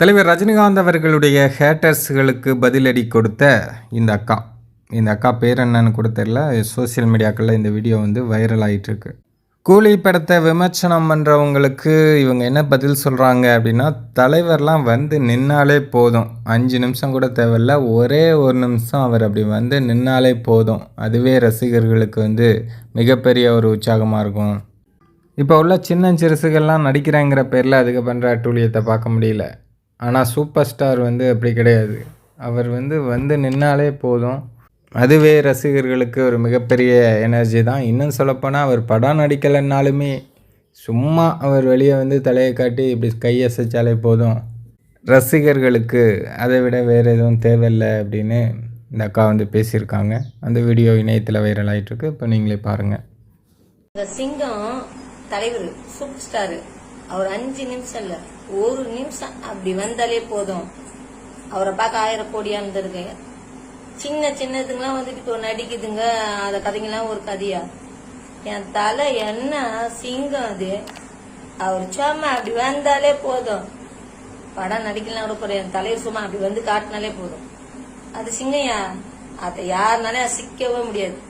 தலைவர் ரஜினிகாந்த் அவர்களுடைய ஹேட்டர்ஸ்களுக்கு பதிலடி கொடுத்த இந்த அக்கா. இந்த அக்கா பேர் என்னன்னு கூட தெரில சோஷியல் மீடியாக்களில் இந்த வீடியோ வந்து வைரல் ஆகிட்டுருக்கு கூலி படத்தை விமர்சனம் பண்ணுறவங்களுக்கு இவங்க என்ன பதில் சொல்கிறாங்க அப்படின்னா தலைவர்லாம் வந்து நின்னாலே போதும். அஞ்சு நிமிஷம் கூட தேவையில்ல. ஒரே ஒரு நிமிஷம் அவர் அப்படி வந்து நின்னாலே போதும். அதுவே ரசிகர்களுக்கு வந்து மிகப்பெரிய ஒரு உற்சாகமாக இருக்கும். இப்போ உள்ள சின்ன சிறுசுகள்லாம் நடிக்கிறாங்கிற பேரில் அதுக்கு பண்ணுற அட்டூழியத்தை பார்க்க முடியல. ஆனால் சூப்பர் ஸ்டார் வந்து அப்படி கிடையாது. அவர் வந்து வந்து நின்னாலே போதும். அதுவே ரசிகர்களுக்கு ஒரு மிகப்பெரிய எனர்ஜி தான். இன்னும் சொல்லப்போனால் அவர் படம் நடிக்கலைன்னாலுமே சும்மா அவர் வெளியே வந்து தலையை காட்டி இப்படி கையசைச்சாலே போதும். ரசிகர்களுக்கு அதை விட வேறு எதுவும் தேவையில்லை அப்படின்னு இந்த அக்கா வந்து பேசியிருக்காங்க. அந்த வீடியோ இணையத்தில் வைரல் ஆகிட்டுருக்கு இப்போ நீங்களே பாருங்கள் இந்த சிங்கம் தலைவர் சூப்பர் ஸ்டாரு. அவர் அஞ்சு நிமிஷம் இல்ல ஒரு நிமிஷம் அப்படி வந்தாலே போதும். அவரை பார்க்க ஆயிரம் கோடியா இருந்திருக்கு சின்ன சின்னதுங்கெல்லாம் வந்துட்டு இப்போ நடிக்குதுங்க அந்த கதைங்கெல்லாம் ஒரு கதையா? என் தலை என்ன சிங்கம் அது? அவர் சும்மா அப்படி வந்தாலே போதும். படம் நடிக்கலாம் கூட போற என் தலைவர் சும்மா அப்படி வந்து காட்டினாலே போதும். அது சிங்கையா? அதை யாருனாலே அசிக்கவே முடியாது.